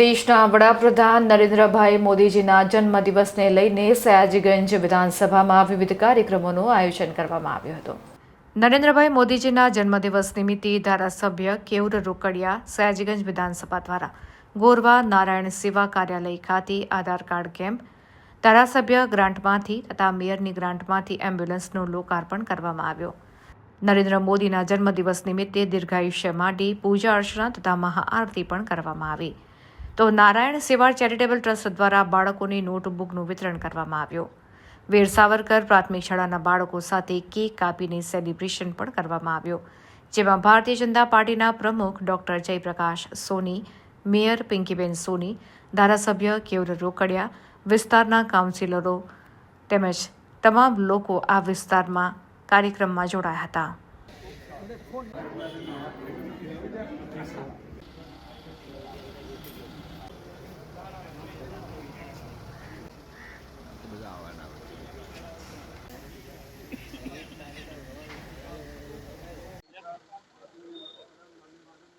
દેશના વડાપ્રધાન નરેન્દ્રભાઈ મોદીજીના જન્મદિવસને લઈને સયાજીગંજ વિધાનસભામાં વિવિધ કાર્યક્રમોનું આયોજન કરવામાં આવ્યું હતું. નરેન્દ્રભાઈ મોદીજીના જન્મદિવસ નિમિત્તે ધારાસભ્ય કેવર રોકડિયા સયાજીગંજ વિધાનસભા દ્વારા ગોરવા નારાયણ સેવા કાર્યાલય ખાતે આધાર કાર્ડ કેમ્પ, ધારાસભ્ય ગ્રાન્ટમાંથી તથા મેયરની ગ્રાન્ટમાંથી એમ્બ્યુલન્સનું લોકાર્પણ કરવામાં આવ્યો. નરેન્દ્ર મોદીના જન્મદિવસ નિમિત્તે દીર્ઘાયુષ્ય માટે પૂજા અર્ચના તથા મહાઆરતી પણ કરવામાં આવી. તો નારાયણ સેવા ચેરિટેબલ ટ્રસ્ટ દ્વારા બાળકોની નોટબુકનું વિતરણ કરવામાં આવ્યું. વીર સાવરકર પ્રાથમિક શાળાના બાળકો સાથે કેક કાપીને સેલિબ્રેશન પણ કરવામાં આવ્યું. જેમાં ભારતીય જનતા પાર્ટીના પ્રમુખ ડોક્ટર જયપ્રકાશ સોની, મેયર પિંકીબેન સોની, ધારાસભ્ય કેવર રોકડિયા, વિસ્તારના કાઉન્સિલરો તેમજ તમામ લોકો આ વિસ્તારમાં કાર્યક્રમમાં જોડાયા હતા.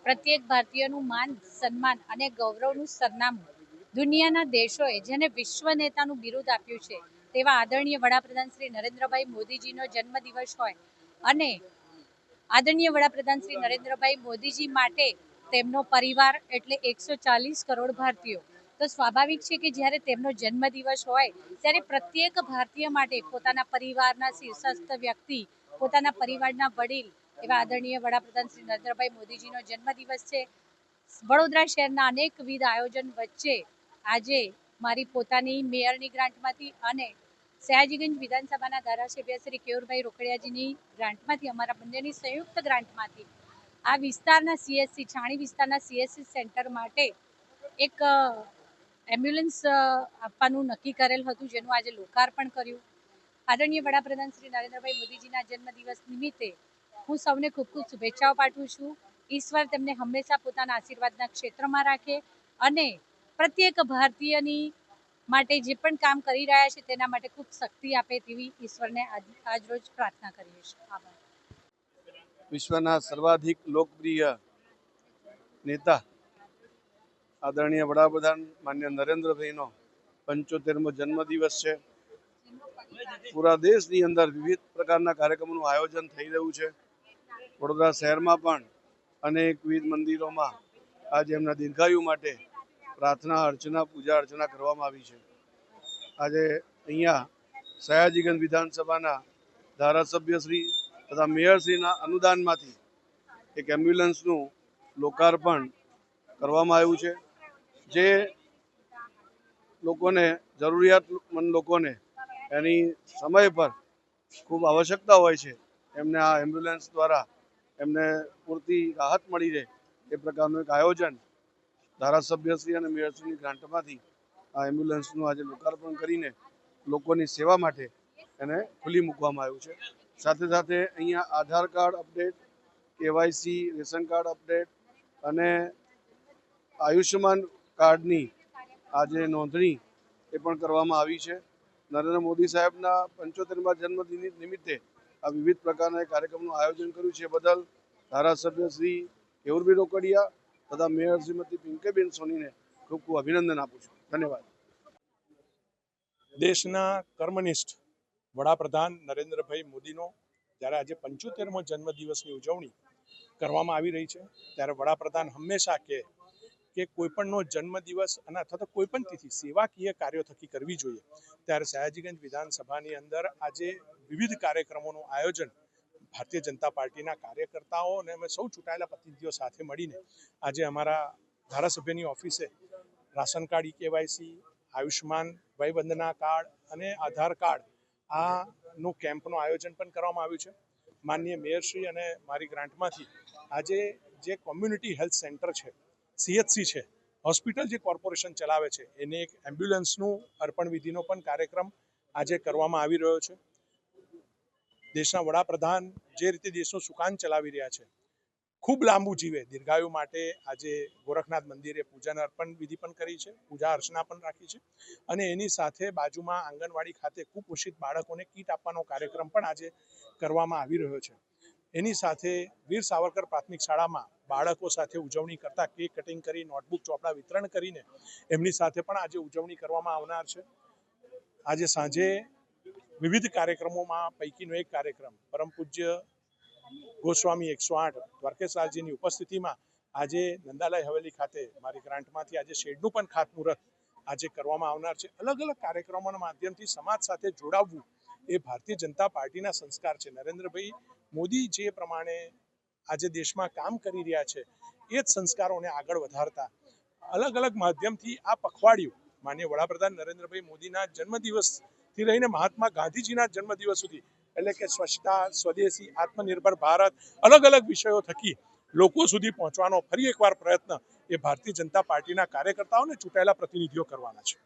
પ્રત્યેક ભારતીયનું માન, સન્માન અને ગૌરવનું સરનામું દુનિયાના દેશોએ જેને વિશ્વ નેતાનું બિરુદ આપ્યું છે, તેવા આદરણીય વડાપ્રધાન શ્રી નરેન્દ્રભાઈ મોદીજીનો જન્મદિવસ હોય અને આદરણીય વડાપ્રધાન શ્રી નરેન્દ્રભાઈ મોદીજી માટે તેમનો પરિવાર એટલે એકસો ચાલીસ કરોડ ભારતીયો. તો સ્વાભાવિક છે કે જ્યારે તેમનો જન્મદિવસ હોય, ત્યારે પ્રત્યેક ભારતીય માટે પોતાના પરિવારના શીર્ષસ્થ વ્યક્તિ, પોતાના પરિવારના વડીલ, એવા આદરણીય વડાપ્રધાન શ્રી નરેન્દ્રભાઈ મોદીજીનો જન્મદિવસ છે. વડોદરા શહેરના અનેકવિધ આયોજન વચ્ચે આજે મારી પોતાની મેયરની ગ્રાન્ટમાંથી અને સયાજીગંજ વિધાનસભાના ધારાસભ્ય શ્રી કેયુરભાઈ રોકડિયાજીની ગ્રાન્ટમાંથી, અમારા બંનેની સંયુક્ત ગ્રાન્ટમાંથી, આ વિસ્તારના સીએસસી છાણી વિસ્તારના સીએસસી સેન્ટર માટે એક એમ્બ્યુલન્સ આપવાનું નક્કી કરેલ હતું, જેનું આજે લોકાર્પણ કર્યું. આદરણીય વડાપ્રધાન શ્રી નરેન્દ્રભાઈ મોદીજીના જન્મદિવસ નિમિત્તે હું સૌને ખૂબ ખૂબ શુભેચ્છાઓ પાઠવું છું. ઈશ્વર તેમને હંમેશા પોતાના આશીર્વાદના ક્ષેત્રમાં રાખે અને પ્રત્યેક ભારતીયની માટે જે પણ કામ કરી રહ્યા છે તેના માટે ખૂબ શક્તિ આપે તેવી ઈશ્વરને આજ, આજરોજ પ્રાર્થના કરીએ છીએ. વિશ્વના સર્વાધિક લોકપ્રિય નેતા આદરણીય વડાપ્રધાન માન્ય નરેન્દ્રભાઈનો પંચોતેરમો જન્મદિવસ છે. પૂરા દેશની અંદર વિવિધ પ્રકારના કાર્યક્રમોનું આયોજન થઈ રહ્યું છે. વડોદરા શહેરમાં પણ અનેકવિધ મંદિરોમાં આજે એમના દીર્ઘાયુ માટે પ્રાર્થના, અર્ચના, પૂજા અર્ચના કરવામાં આવી છે. આજે અહીંયા સયાજીગંજ વિધાનસભાના ધારાસભ્યશ્રી તથા મેયરશ્રીના અનુદાનમાંથી એક એમ્બ્યુલન્સનું લોકાર્પણ કરવામાં આવ્યું છે. જે લોકોને, જરૂરિયાતમંદ લોકોને એની સમય પર ખૂબ આવશ્યકતા હોય છે, એમને આ એમ્બ્યુલન્સ દ્વારા એમને પૂરતી રાહત મળી રહે એ પ્રકારનું એક આયોજન ધારાસભ્યશ્રી અને મેયરશ્રીની ગ્રાન્ટમાંથી આ એમ્બ્યુલન્સનું આજે લોકાર્પણ કરીને લોકોની સેવા માટે એને ખુલ્લી મૂકવામાં આવ્યું છે. સાથે સાથે અહીંયા Aadhaar card update, KYC, ration card update અને આયુષ્યમાન કાર્ડની આજે નોંધણી એ પણ કરવામાં આવી છે. નરેન્દ્ર મોદી સાહેબના પંચોતેરમા જન્મદિન નિમિત્તે આ વિવિધ પ્રકારના કાર્યક્રમનું આયોજન કર્યું છે. બદલ ધારાસભ્ય શ્રી કેવુરભાઈ રોકડિયા તથા મેયર શ્રીમતી પિંકેબેન સોનીને ખૂબ ખૂબ અભિનંદન આપું છું. ધન્યવાદ. દેશના કર્મનિષ્ઠ વડાપ્રધાન નરેન્દ્રભાઈ મોદીનો જ્યારે આજે પંચોતેરમો જન્મદિવસની ઉજવણી કરવામાં આવી રહી છે, ત્યારે વડાપ્રધાન હંમેશા કહે કે કોઈપણનો જન્મદિવસ અને અથવા તો કોઈપણ તિથિ સેવાકીય કાર્યો થકી કરવી જોઈએ. ત્યારે સયાજીગંજ વિધાનસભાની અંદર આજે વિવિધ કાર્યક્રમોનું આયોજન ભારતીય જનતા પાર્ટીના કાર્યકર્તાઓ અને અમે સૌ ચૂંટાયેલા પ્રતિનિધિઓ સાથે મળીને આજે અમારા ધારાસભ્યની ઓફિસે ration card, E KYC, Ayushman Vayvandana card અને આધાર કાર્ડ આનું કેમ્પનું આયોજન પણ કરવામાં આવ્યું છે. માનનીય મેયરશ્રી અને મારી ગ્રાન્ટમાંથી આજે જે કોમ્યુનિટી હેલ્થ સેન્ટર છે સીએચસી છે. હોસ્પિટલ જે કોર્પોરેશન ચલાવે છે, એને એક એમ્બ્યુલન્સનું અર્પણ વિધિનો પણ કાર્યક્રમ આજે કરવામાં આવી રહ્યો છે. દેશના વડાપ્રધાન જે રીતે દેશનું સુકાન ચલાવી રહ્યા છે, ખૂબ લાંબુ જીવે. દીર્ઘાયુ માટે આજે ગોરખનાથ મંદિરે પૂજાન અર્પણ વિધિ પણ કરી છે, પૂજા અર્ચના પણ રાખી છે અને એની સાથે બાજુમાં આંગણવાડી ખાતે કુપોષિત બાળકોને કીટ આપવાનો કાર્યક્રમ પણ આજે કરવામાં આવી રહ્યો છે. એની સાથે વીર સાવરકર પ્રાથમિક શાળામાં બાળકો સાથે ઉજવણી કરતા કેક કટિંગ કરી નોટબુક ચોપડા વિતરણ કરીને એમની સાથે પણ આજે ઉજવણી કરવામાં આવનાર છે. આજે સાંજે વિવિધ કાર્યક્રમોમાં પૈકીનો એક કાર્યક્રમ, પરમ પૂજ્ય ગોસ્વામી એકસો આઠ દ્વારકેશલાલજીની ઉપસ્થિતિમાં આજે નંદાલય હવેલી ખાતે, મારી ગ્રાન્ટમાંથી આજે શેડનું પણ ખાતમુહૂર્ત આજે કરવામાં આવનાર છે. અલગ અલગ કાર્યક્રમોના માધ્યમથી સમાજ સાથે જોડાવવું એ ભારતીય જનતા પાર્ટીના સંસ્કાર છે. નરેન્દ્રભાઈ મોદી જે પ્રમાણે આજે દેશમાં કામ કરી રહ્યા છે, એ જ સંસ્કારોને આગળ વધારતા અલગ અલગ માધ્યમથી આ પખવાડિયું માન્ય વડાપ્રધાન નરેન્દ્રભાઈ મોદીના જન્મદિવસથી લઈને મહાત્મા ગાંધીજીના જન્મદિવસ સુધી, એટલે કે સ્વચ્છતા, સ્વદેશી, આત્મનિર્ભર ભારત, અલગ અલગ વિષયો થકી લોકો સુધી પહોંચવાનો ફરી એકવાર પ્રયત્ન એ ભારતીય જનતા પાર્ટીના કાર્યકર્તાઓને ચૂંટાયેલા પ્રતિનિધિઓ કરવાના છે.